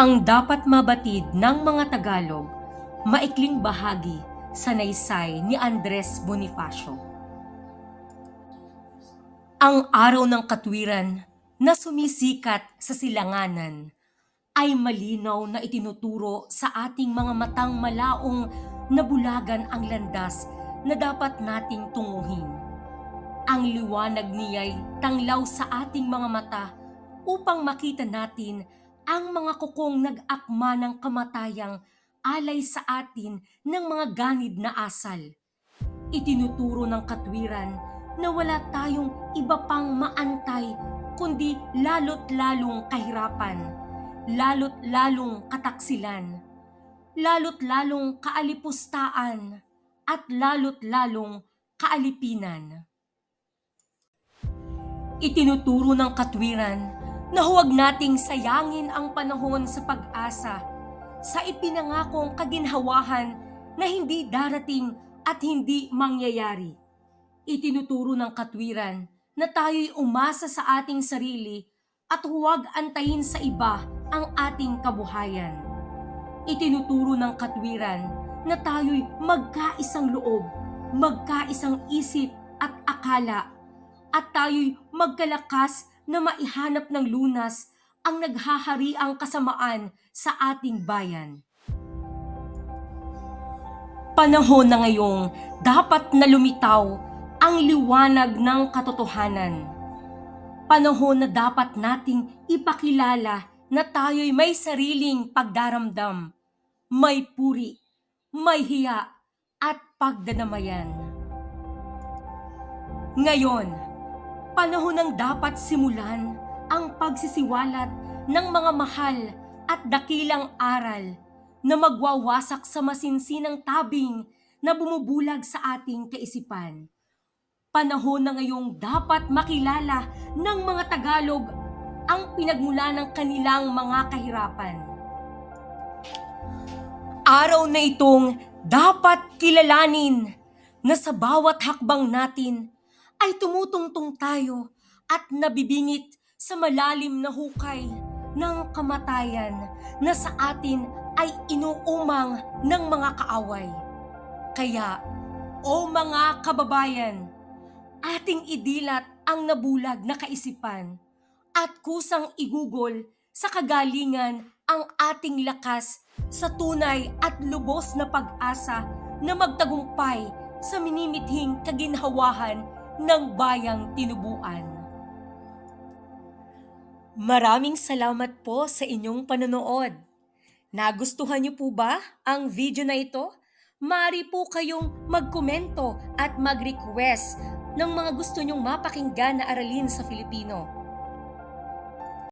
Ang dapat mabatid ng mga Tagalog, maikling bahagi sa naysay ni Andres Bonifacio. Ang araw ng katwiran na sumisikat sa silanganan ay malinaw na itinuturo sa ating mga matang malaong nabulagan ang landas na dapat nating tunguhin. Ang liwanag niya'y tanglaw sa ating mga mata upang makita natin ang mga kukong nag-akma ng kamatayang alay sa atin ng mga ganid na asal. Itinuturo ng katwiran na wala tayong iba pang maantay kundi lalo't lalong kahirapan, lalo't lalong kataksilan, lalo't lalong kaalipustaan, at lalo't lalong kaalipinan. Itinuturo ng katwiran na huwag nating sayangin ang panahon sa pag-asa sa ipinangakong kaginhawahan na hindi darating at hindi mangyayari. Itinuturo ng katwiran na tayo'y umasa sa ating sarili at huwag antayin sa iba ang ating kabuhayan. Itinuturo ng katwiran na tayo'y magkaisang loob, magkaisang isip at akala at tayo'y magkalakas na maihanap ng lunas ang naghahariang kasamaan sa ating bayan. Panahon na ngayong dapat na lumitaw ang liwanag ng katotohanan. Panahon na dapat nating ipakilala na tayo'y may sariling pagdaramdam, may puri, may hiya at pagdadamayan. Ngayon, panahon ng dapat simulan ang pagsisiwalat ng mga mahal at dakilang aral na magwawasak sa masinsinang tabing na bumubulag sa ating kaisipan. Panahon na ngayong dapat makilala ng mga Tagalog ang pinagmula ng kanilang mga kahirapan. Araw na itong dapat kilalanin na sa bawat hakbang natin ay tumutungtong tayo at nabibingit sa malalim na hukay ng kamatayan na sa atin ay inuumang ng mga kaaway. Kaya, o mga kababayan, ating idilat ang nabulag na kaisipan at kusang igugol sa kagalingan ang ating lakas sa tunay at lubos na pag-asa na magtagumpay sa minimithing kaginhawahan ng bayang tinubuan. Maraming salamat po sa inyong panonood. Nagustuhan niyo po ba ang video na ito? Mari po kayong magkomento at mag-request ng mga gusto nyong mapakinggan na aralin sa Filipino.